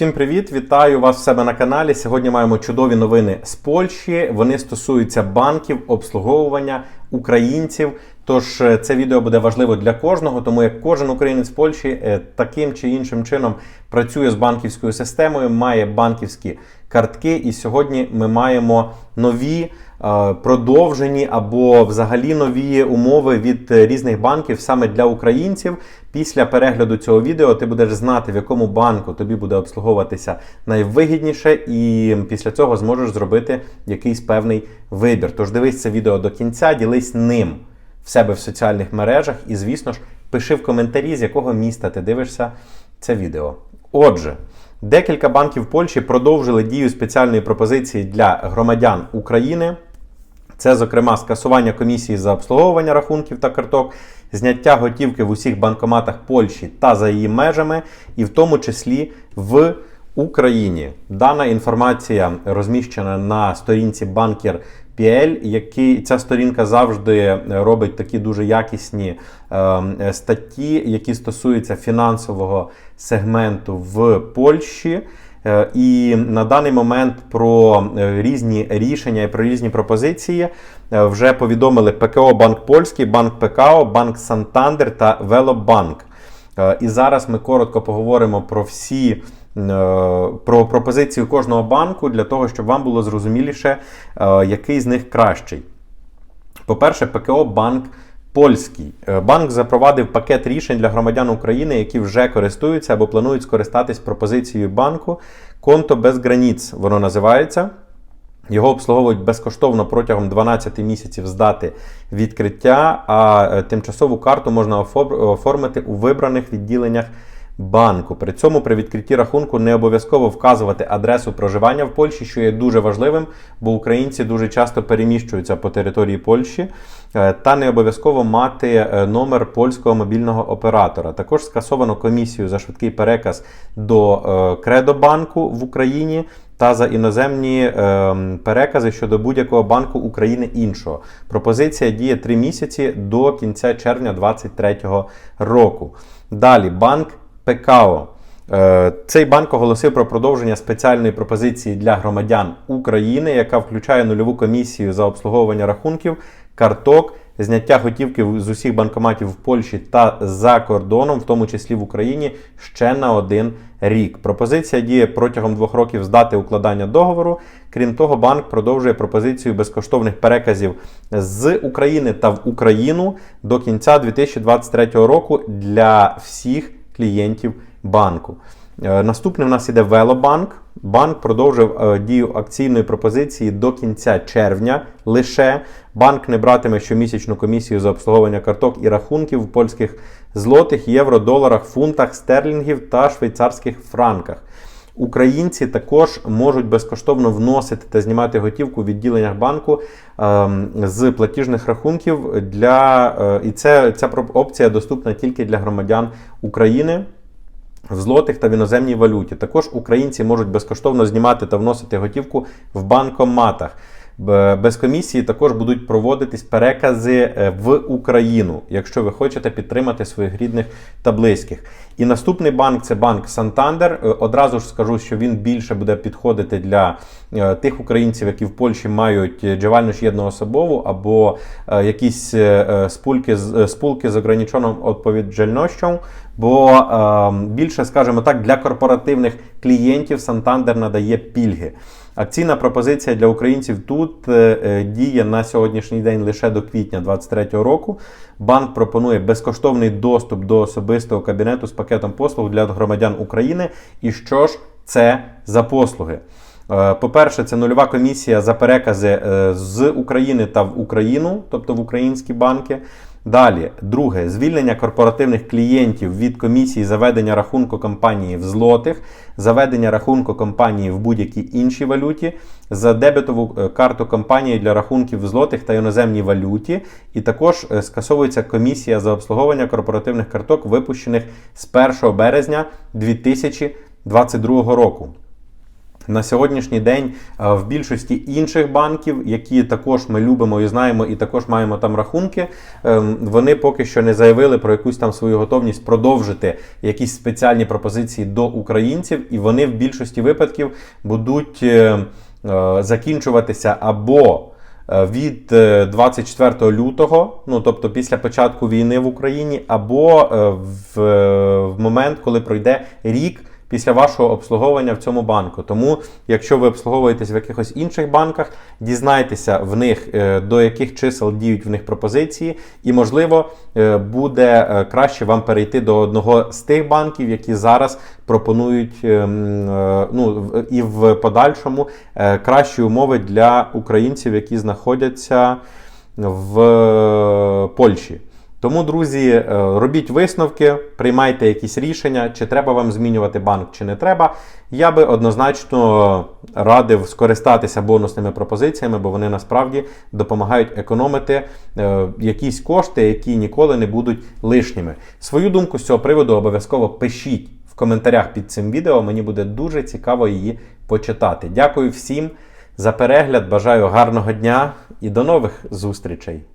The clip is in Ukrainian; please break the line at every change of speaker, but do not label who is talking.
Всім привіт! Вітаю вас в себе на каналі. Сьогодні маємо чудові новини з Польщі. Вони стосуються банків, обслуговування українців. Тож е, це відео буде важливо для кожного, тому як кожен українець в Польщі е, таким чи іншим чином працює з банківською системою, має банківські картки. І сьогодні ми маємо нові е, продовжені або взагалі нові умови від різних банків саме для українців. Після перегляду цього відео ти будеш знати, в якому банку тобі буде обслуговуватися найвигідніше, і після цього зможеш зробити якийсь певний вибір. Тож дивись це відео до кінця, ділись ним в себе в соціальних мережах, і, звісно ж, пиши в коментарі, з якого міста ти дивишся це відео. Отже. Декілька банків Польщі продовжили дію спеціальної пропозиції для громадян України. Це, зокрема, скасування комісії за обслуговування рахунків та карток, зняття готівки в усіх банкоматах Польщі та за її межами, і в тому числі в Україні. Дана інформація розміщена на сторінці Bankier.pl, який ця сторінка завжди робить такі дуже якісні е, статті, які стосуються фінансового сегменту в Польщі. Е, І на даний момент про е, різні рішення і про різні пропозиції е, вже повідомили ПКО Банк Польський, Банк ПКО, Банк Сантандер та Велобанк. Е, І зараз ми коротко поговоримо про всі про пропозицію кожного банку для того, щоб вам було зрозуміліше, е, який з них кращий. По-перше, ПКО Банк Польський. Е, Банк запровадив пакет рішень для громадян України, які вже користуються або планують скористатись пропозицією банку. Конто без граніц воно називається. Його обслуговують безкоштовно протягом 12 місяців з дати відкриття, а е, тимчасову карту можна оформити у вибраних відділеннях банку. При цьому при відкритті рахунку не обов'язково вказувати адресу проживання в Польщі, що є дуже важливим, бо українці дуже часто переміщуються по території Польщі, е, та не обов'язково мати е, номер польського мобільного оператора. Також скасовано комісію за швидкий переказ до Кредобанку в Україні. Та за іноземні е, перекази щодо будь-якого банку України іншого. Пропозиція діє 3 місяці до кінця червня 2023 року. Далі банк ПКО. Е, Цей банк оголосив про продовження спеціальної пропозиції для громадян України, яка включає нульову комісію за обслуговування рахунків, карток, зняття готівки з усіх банкоматів в Польщі та за кордоном, в тому числі в Україні, ще на один рік. Пропозиція діє протягом двох років з дати укладання договору. Крім того, банк продовжує пропозицію безкоштовних переказів з України та в Україну до кінця 2023 року для всіх клієнтів банку. Е, Наступний у нас іде Велобанк. Банк продовжив е, дію акційної пропозиції до кінця червня. Лише банк не братиме щомісячну комісію за обслуговування карток і рахунків в польських злотих, євро, доларах, фунтах, стерлінгів та швейцарських франках. Українці також можуть безкоштовно вносити та знімати готівку в відділеннях банку ем, з платіжних рахунків для е, і це ця опція доступна тільки для громадян України. В злотих та в іноземній валюті. Також українці можуть безкоштовно знімати та вносити готівку в банкоматах. Без комісії також будуть проводитись перекази е, в Україну, якщо ви хочете підтримати своїх рідних та близьких. І наступний банк це банк Сантандер. Е, Одразу ж скажу, що він більше буде підходити для е, тих українців, які в Польщі мають е, джевальність єдноособову або якісь спульки, з- спулки з ограниченою відповідальністю. Бо е, більше, скажімо так, для корпоративних клієнтів Сантандер надає пільги. Акційна пропозиція для українців тут е, е, діє на сьогоднішній день лише до квітня 2023 року. Банк пропонує безкоштовний доступ до особистого кабінету з пакетом послуг для громадян України. І що ж це за послуги? Е, По-перше, це нульова комісія за перекази е, з України та в Україну, тобто в українські банки. Далі, друге, звільнення корпоративних клієнтів від комісії заведення рахунку компанії в злотих, заведення рахунку компанії в будь-якій іншій валюті, за дебетову е, карту компанії для рахунків в злотих та іноземній валюті. І також е, скасовується комісія за обслуговування корпоративних карток, випущених з 1 березня 2022 року. На сьогоднішній день е, в більшості інших банків, які також ми любимо і знаємо, і також маємо там рахунки, ем, вони поки що не заявили про якусь там свою готовність продовжити якісь спеціальні пропозиції до українців, і вони в більшості випадків будуть е, е, закінчуватися або від е, 24 лютого, ну тобто після початку війни в Україні, або в момент, коли пройде рік після вашого обслуговування в цьому банку. Тому, якщо ви обслуговуєтесь в якихось інших банках, дізнайтеся в них е, до яких чисел діють в них пропозиції, і можливо е, буде е, краще вам перейти до одного з тих банків, які зараз пропонують е, м, е, ну, і в подальшому кращі умови для українців, які знаходяться в Польщі. Тому, друзі, е, робіть висновки, приймайте якісь рішення, чи треба вам змінювати банк, чи не треба. Я би однозначно радив скористатися бонусними пропозиціями, бо вони насправді допомагають економити е, якісь кошти, які ніколи не будуть лишніми. Свою думку з цього приводу обов'язково пишіть в коментарях під цим відео. Мені буде дуже цікаво її почитати. Дякую всім за перегляд. Бажаю гарного дня і до нових зустрічей!